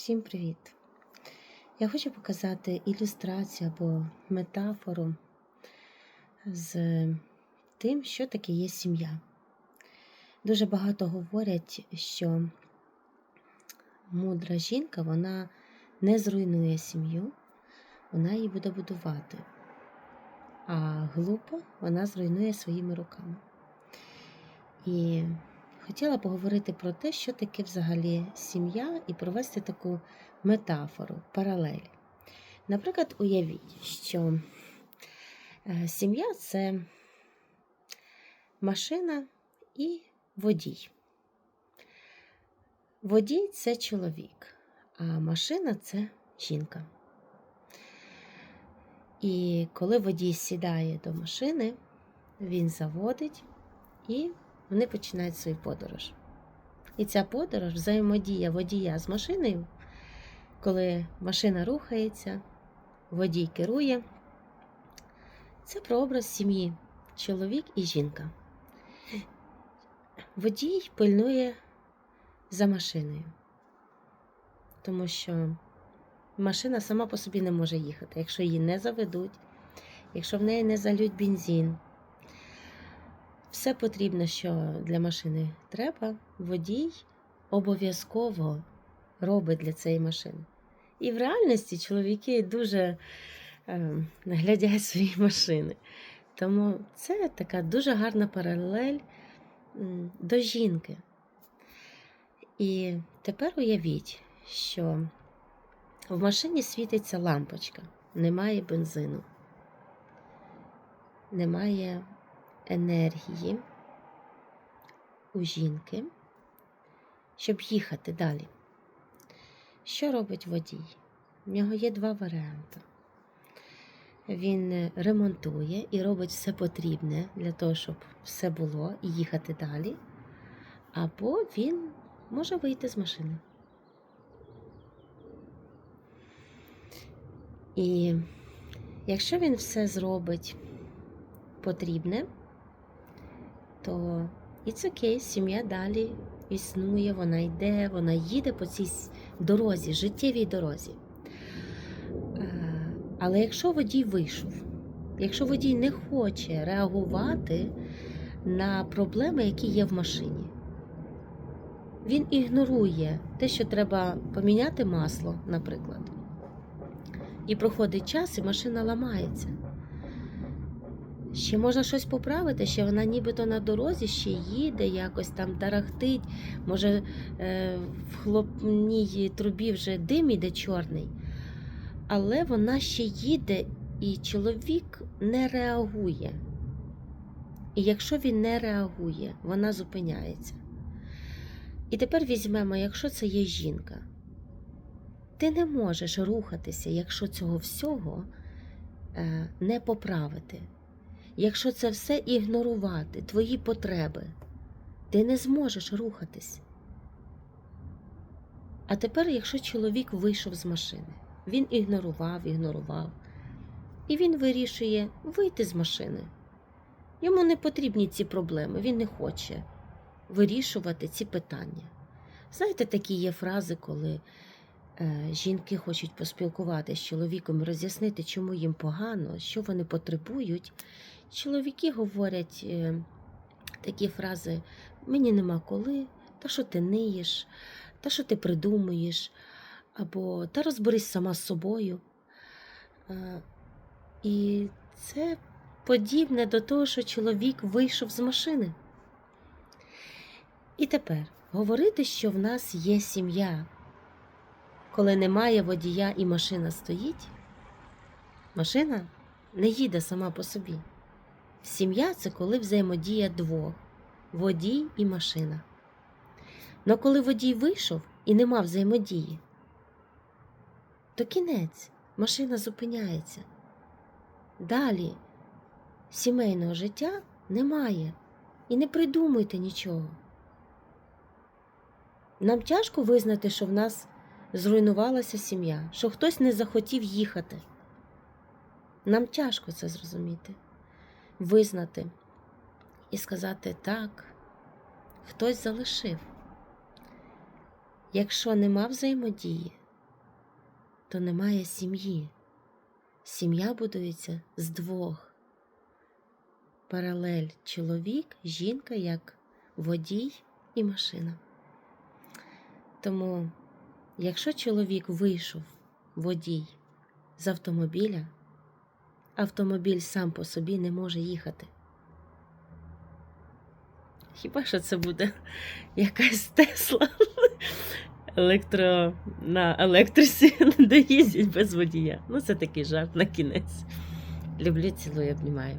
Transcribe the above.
Всім привіт! Я хочу показати ілюстрацію або метафору з тим, що таке є сім'я. Дуже багато говорять, що мудра жінка вона не зруйнує сім'ю, вона її буде будувати, а глупо вона зруйнує своїми руками. І хотіла поговорити про те, що таке взагалі сім'я, і провести таку метафору, паралель. Наприклад, уявіть, що е, сім'я це машина і водій. Водій це чоловік, а машина це жінка. І коли водій сідає до машини, він заводить і вони починають свою подорож. І ця подорож взаємодія водія з машиною, коли машина рухається, водій керує. Це прообраз сім'ї, чоловік і жінка. Водій пильнує за машиною, тому що машина сама по собі не може їхати, якщо її не заведуть, якщо в неї не залють бензин. Все потрібно, що для машини треба, водій обов'язково робить для цієї машини. І в реальності чоловіки дуже е, наглядять свої машини. Тому це така дуже гарна паралель до жінки. І тепер уявіть, що в машині світиться лампочка, немає бензину, немає енергії у жінки, щоб їхати далі. Що робить водій? В нього є два варіанти. Він ремонтує і робить все потрібне для того, щоб все було і їхати далі. Або він може вийти з машини. І якщо він все зробить потрібне, то it's okay, сім'я далі існує, вона йде, вона їде по цій дорозі, життєвій дорозі. Е, Але якщо водій вийшов, якщо водій не хоче реагувати на проблеми, які є в машині, він ігнорує те, що треба поміняти масло, наприклад. І проходить час, і машина ламається. Ще можна щось поправити, ще вона нібито на дорозі ще їде, якось там тарахтить. Може, е, в хлопній трубі вже дим іде чорний. Але вона ще їде, і чоловік не реагує. І якщо він не реагує, вона зупиняється. І тепер візьмемо, якщо це є жінка, ти не можеш рухатися, якщо цього всього е, не поправити. Якщо це все ігнорувати, твої потреби, ти не зможеш рухатись. А тепер, якщо чоловік вийшов з машини, він ігнорував, ігнорував, і він вирішує вийти з машини. Йому не потрібні ці проблеми, він не хоче вирішувати ці питання. Знаєте, такі є фрази, коли жінки хочуть поспілкуватися з чоловіком роз'яснити, чому їм погано, що вони потребують. Чоловіки говорять е, такі фрази: мені нема коли, та що ти ниєш, та що ти придумуєш, або та розберись сама з собою. Е, і це подібне до того, що чоловік вийшов з машини. І тепер говорити, що в нас є сім'я, коли немає водія і машина стоїть, машина не їде сама по собі. Сім'я це коли взаємодія двох водій і машина. Но коли водій вийшов і нема взаємодії, то кінець машина зупиняється. Далі сімейного життя немає і не придумуйте нічого. Нам тяжко визнати, що в нас зруйнувалася сім'я, що хтось не захотів їхати. Нам тяжко це зрозуміти визнати і сказати так, хтось залишив. Якщо нема взаємодії, то немає сім'ї. Сім'я будується з двох. Паралель чоловік, жінка як водій і машина. Тому, якщо чоловік вийшов водій з автомобіля, автомобіль сам по собі не може їхати. Хіба що це буде якась Тесла електро... на електриці, де їздять без водія. Ну, це такий жарт на кінець. Люблю, цілую, обнімаю.